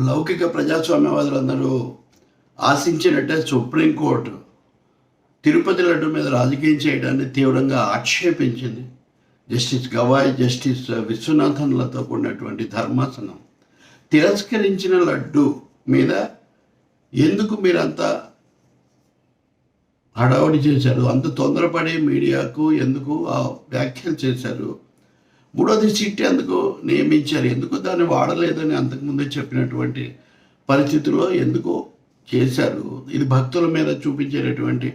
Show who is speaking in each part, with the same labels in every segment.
Speaker 1: లౌకిక ప్రజాస్వామ్యవాదులందరూ ఆశించినట్టే సుప్రీంకోర్టు తిరుపతి లడ్డు మీద రాజకీయం చేయడాన్ని తీవ్రంగా ఆక్షేపించింది. జస్టిస్ గవాయ్ జస్టిస్ విశ్వనాథన్లతో కూడినటువంటి ధర్మాసనం. తిరస్కరించిన లడ్డు మీద ఎందుకు మీరంతా హడావుడి చేశారు? అంత తొందరపడి మీడియాకు ఎందుకు ఆ వ్యాఖ్యలు చేశారు? మూడోది సీట్ ఎందుకు నియమించారు ఎందుకు దాన్ని వాడలేదని అంతకుముందే చెప్పినటువంటి పరిస్థితుల్లో ఎందుకు చేశారు? ఇది భక్తుల మీద చూపించేటటువంటి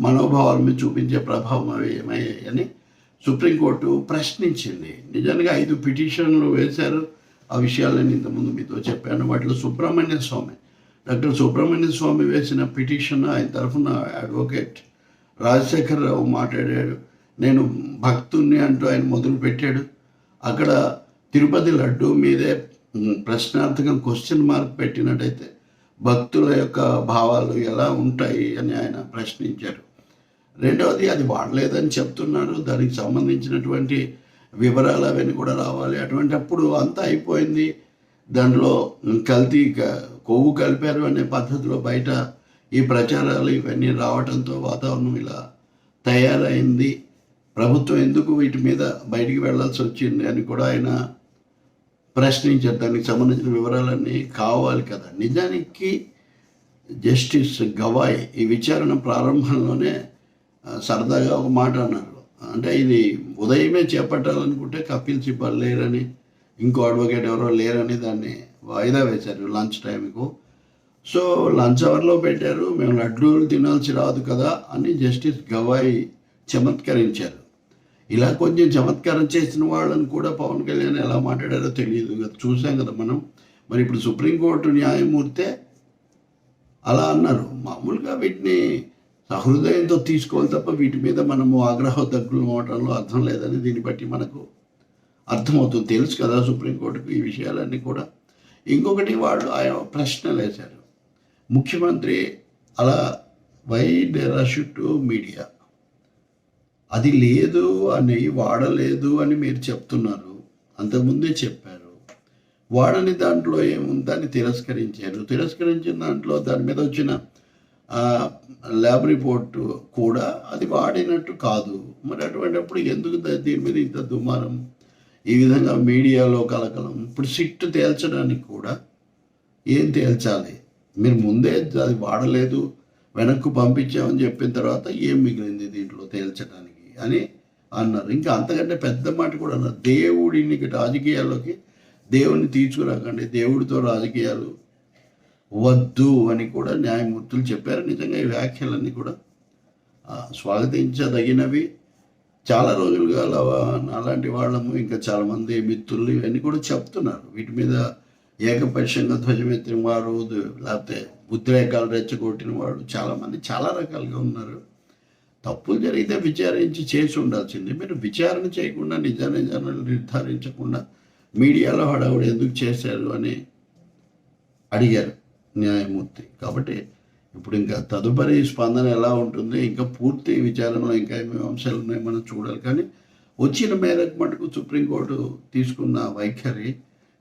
Speaker 1: మనోభావాల మీద చూపించే ప్రభావం అవి ఏమయ్యాయని సుప్రీంకోర్టు ప్రశ్నించింది. నిజానికి ఐదు పిటిషన్లు వేశారు. ఆ విషయాలను ఇంతకుముందు మీతో చెప్పాను. వాటిలో సుబ్రహ్మణ్య స్వామి డాక్టర్ సుబ్రహ్మణ్య స్వామి వేసిన పిటిషన్ ఆయన తరఫున అడ్వకేట్ రాజశేఖర్ రావు మాట్లాడాడు. నేను భక్తుణ్ణి అంటూ ఆయన మొదలు పెట్టాడు అక్కడ తిరుపతి లడ్డు మీదే ప్రశ్నార్థకం క్వశ్చన్ మార్క్ పెట్టినట్టయితే భక్తుల యొక్క భావాలు ఎలా ఉంటాయి అని ఆయన ప్రశ్నించారు. రెండవది అది వాడలేదని చెప్తున్నారు. దానికి సంబంధించినటువంటి వివరాలు అవన్నీ కూడా రావాలి. అటువంటి అప్పుడు అంతా అయిపోయింది. దాంట్లో కల్తీ కొవ్వు కలిపారు అనే పద్ధతిలో బయట ఈ ప్రచారాలు ఇవన్నీ రావడంతో వాతావరణం ఇలా తయారైంది. ప్రభుత్వం ఎందుకు వీటి మీద బయటికి వెళ్ళాల్సి వచ్చింది అని కూడా ఆయన ప్రశ్నించారు. దానికి సంబంధించిన వివరాలన్నీ కావాలి కదా. నిజానికి జస్టిస్ గవాయ్ ఈ విచారణ ప్రారంభంలోనే సరదాగా ఒక మాట అన్నారు. అంటే ఇది ఉదయమే చేపట్టాలనుకుంటే కపిల్ సిబ్బల్ లేరని ఇంకో అడ్వకేట్ ఎవరో లేరని దాన్ని వాయిదా వేశారు లంచ్ టైంకు. సో లంచ్ అవర్లో పెట్టారు మేము లడ్డూలు తినాల్సి రాదు కదా అని జస్టిస్ గవాయ్ చమత్కరించారు. ఇలా కొంచెం చమత్కారం చేసిన వాళ్ళని కూడా పవన్ కళ్యాణ్ ఎలా మాట్లాడారో తెలియదు. కదా చూసాం కదా మనం. మరి ఇప్పుడు సుప్రీంకోర్టు న్యాయమూర్తే అలా అన్నారు. మామూలుగా వీటిని సహృదయంతో తీసుకోవాలి తప్ప వీటి మీద మనము ఆగ్రహ దగ్గులు అవటంలో అర్థం లేదని దీన్ని బట్టి మనకు అర్థమవుతుంది. తెలుసు కదా సుప్రీంకోర్టుకు ఈ విషయాలన్నీ కూడా. ఇంకొకటి వాళ్ళు ఆయన ప్రశ్నలు వేశారు. ముఖ్యమంత్రి అలా వై డెరష్ మీడియా అది లేదు అని వాడలేదు అని మీరు చెప్తున్నారు. అంతకుముందే చెప్పారు. వాడని దాంట్లో ఏముందని తిరస్కరించారు. తిరస్కరించిన దాంట్లో దాని మీద వచ్చిన ల్యాబ్ రిపోర్టు కూడా అది వాడినట్టు కాదు. మరి అటువంటిప్పుడు ఎందుకు దీని మీద ఇంత దుమారం? ఈ విధంగా మీడియాలో కలకలం. ఇప్పుడు సిట్ తేల్చడానికి కూడా ఏం తేల్చాలి? మీరు ముందే అది వాడలేదు వెనక్కు పంపించామని చెప్పిన తర్వాత ఏం మిగిలింది దీంట్లో తేల్చడానికి? అని అన్నారు. ఇంకా అంతకంటే పెద్ద మాట కూడా అన్నారు. దేవుడిని రాజకీయాల్లోకి దేవుడిని తీసుకురాకండి దేవుడితో రాజకీయాలు వద్దు అని కూడా న్యాయమూర్తులు చెప్పారు. నిజంగా ఈ వ్యాఖ్యలన్నీ కూడా స్వాగతించదగినవి. చాలా రోజులుగా అలా అలాంటి వాళ్ళము ఇంకా చాలామంది మిత్రులు ఇవన్నీ కూడా చెప్తున్నారు. వీటి మీద ఏకపక్షంగా ధ్వజమెత్తిన వారు లేకపోతే ఉద్రేకాలు రెచ్చగొట్టిన వాడు చాలామంది చాలా రకాలుగా ఉన్నారు. తప్పులు జరిగితే విచారించి చేసి ఉండాల్సింది. మీరు విచారణ చేయకుండా నిజ నిజాలను నిర్ధారించకుండా మీడియాలో హడావుడు ఎందుకు చేశారు అని అడిగారు న్యాయమూర్తి. కాబట్టి ఇప్పుడు ఇంకా తదుపరి స్పందన ఎలా ఉంటుంది? ఇంకా పూర్తి విచారణలో ఇంకా ఏమేమి అంశాలు ఉన్నాయో మనం చూడాలి. కానీ వచ్చిన మేరకు మటుకు సుప్రీంకోర్టు తీసుకున్న వైఖరి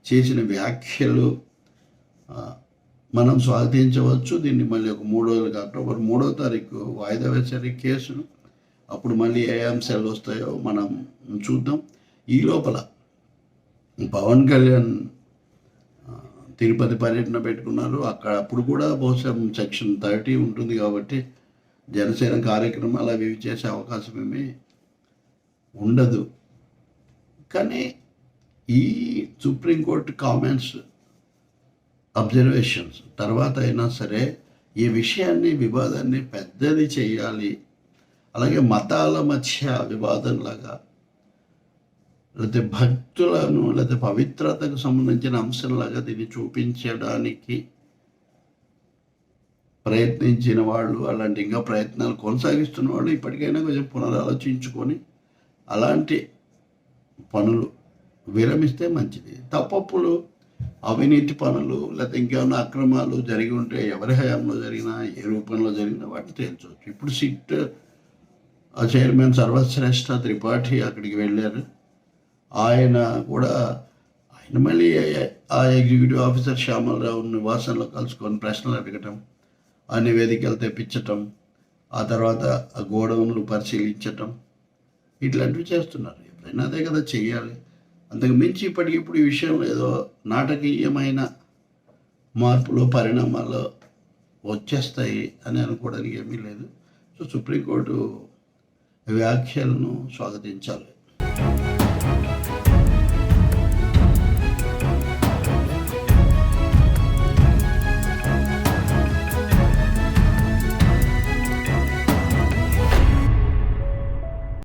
Speaker 1: చేసిన వ్యాఖ్యలు మనం స్వాగతించవచ్చు దీన్ని మళ్ళీ ఒక మూడో రోజులకు అక్టోబర్ మూడో తారీఖు వాయిదా వేసే కేసును. అప్పుడు మళ్ళీ ఏ అంశాలు వస్తాయో మనం చూద్దాం. ఈ లోపల పవన్ కళ్యాణ్ తిరుపతి పర్యటన పెట్టుకున్నారు. అక్కడ అప్పుడు కూడా బహుశా సెక్షన్ థర్టీ ఉంటుంది కాబట్టి జనసేన కార్యక్రమాలు అవి ఇవి చేసే అవకాశం ఏమీ ఉండదు. కానీ ఈ సుప్రీంకోర్టు కామెంట్స్ అబ్జర్వేషన్స్ తర్వాత అయినా సరే ఈ విషయాన్ని వివాదాన్ని పెద్దది చేయాలి. అలాగే మతాల మధ్య వివాదంలాగా లేకపోతే భక్తులను లేకపోతే పవిత్రతకు సంబంధించిన అంశంలాగా దీన్ని చూపించడానికి ప్రయత్నించిన వాళ్ళు అలాంటి ఇంకా ప్రయత్నాలు కొనసాగిస్తున్న వాళ్ళు ఇప్పటికైనా కొంచెం పునరాలోచించుకొని అలాంటి పనులు విరమిస్తే మంచిది. తప్పప్పులు అవినీతి పనులు లేకపోతే ఇంకేమైనా అక్రమాలు జరిగి ఉంటే ఎవరి హయాంలో జరిగినా ఏ రూపంలో జరిగినా వాటిని తేల్చవచ్చు. ఇప్పుడు సిట్ ఆ చైర్మన్ సర్వశ్రేష్ఠ త్రిపాఠి అక్కడికి వెళ్ళారు. ఆయన కూడా ఆయన మళ్ళీ ఆ ఎగ్జిక్యూటివ్ ఆఫీసర్ శ్యామలరావు నివాసంలో కలుసుకొని ప్రశ్నలు అడగటం ఆ నివేదికలు తెప్పించటం ఆ తర్వాత ఆ గోడౌన్లు పరిశీలించటం ఇట్లాంటివి చేస్తున్నారు. ఎప్పుడైనా అదే కదా చెయ్యాలి. అంతకు మించి ఇప్పటికిప్పుడు ఈ విషయంలో ఏదో నాటకీయమైన మార్పులు పరిణామాలు వచ్చేస్తాయి అని అనుకోవడానికి ఏమీ లేదు. సో సుప్రీంకోర్టు వ్యాఖ్యలను స్వాగతించాలి.